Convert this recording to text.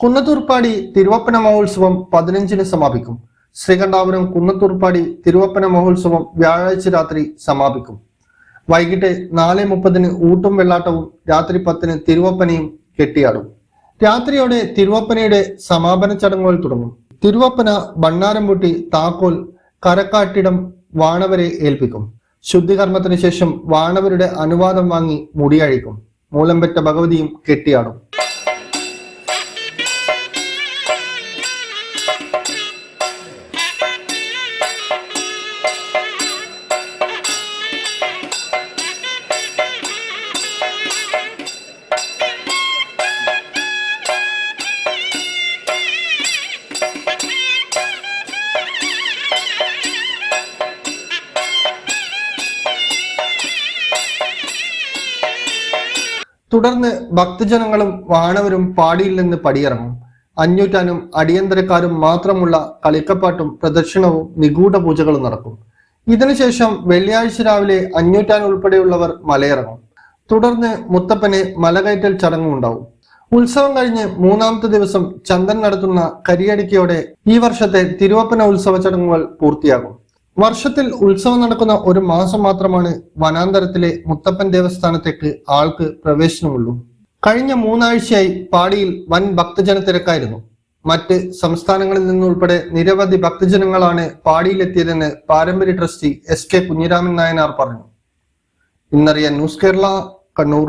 കുന്നത്തൂർപ്പാടി തിരുവപ്പന മഹോത്സവം പതിനഞ്ചിന് സമാപിക്കും. ശ്രീകണ്ഠാപുരം കുന്നത്തൂർപ്പാടി തിരുവപ്പന മഹോത്സവം വ്യാഴാഴ്ച രാത്രി സമാപിക്കും. വൈകിട്ട് നാല് മുപ്പതിന് ഊട്ടും വെള്ളാട്ടവും രാത്രി പത്തിന് തിരുവപ്പനയും കെട്ടിയാടും. രാത്രിയോടെ തിരുവപ്പനയുടെ സമാപന ചടങ്ങുകൾ തുടങ്ങും. തിരുവപ്പന ബണ്ണാരംപൂട്ടി താക്കോൽ കരക്കാട്ടിടം വാണവരെ ഏൽപ്പിക്കും. ശുദ്ധികർമ്മത്തിന് ശേഷം വാണവരുടെ അനുവാദം വാങ്ങി മുടിയഴിക്കും. മൂലംപെറ്റ ഭഗവതിയും കെട്ടിയാടും. തുടർന്ന് ഭക്തജനങ്ങളും വാണവരും പാടിയിൽ നിന്ന് പടിയിറങ്ങും. അഞ്ഞൂറ്റാനും അടിയന്തരക്കാരും മാത്രമുള്ള കളിക്കപ്പാട്ടും പ്രദക്ഷിണവും നിഗൂഢ പൂജകളും നടക്കും. ഇതിനുശേഷം വെള്ളിയാഴ്ച രാവിലെ അഞ്ഞൂറ്റാൻ ഉൾപ്പെടെയുള്ളവർ മലയിറങ്ങും. തുടർന്ന് മുത്തപ്പന് മലകയറ്റൽ ചടങ്ങും ഉണ്ടാവും. ഉത്സവം കഴിഞ്ഞ് മൂന്നാമത്തെ ദിവസം ചന്ദൻ നടത്തുന്ന കരിയടിക്കയോടെ ഈ വർഷത്തെ തിരുവപ്പന ഉത്സവ ചടങ്ങുകൾ പൂർത്തിയാകും. വർഷത്തിൽ ഉത്സവം നടക്കുന്ന ഒരു മാസം മാത്രമാണ് വനാന്തരത്തിലെ മുത്തപ്പൻ ദേവസ്ഥാനത്തേക്ക് ആൾക്ക് പ്രവേശനമുള്ളൂ. കഴിഞ്ഞ മൂന്നാഴ്ചയായി പാടിയിൽ വൻ ഭക്തജന തിരക്കായിരുന്നു. മറ്റ് സംസ്ഥാനങ്ങളിൽ നിന്നുൾപ്പെടെ നിരവധി ഭക്തജനങ്ങളാണ് പാടിയിലെത്തിയതെന്ന് പാരമ്പര്യ trustee S K Kunhiraman Nayanar പറഞ്ഞു. ഇന്നറിയാൻ ന്യൂസ് കേരള കണ്ണൂർ.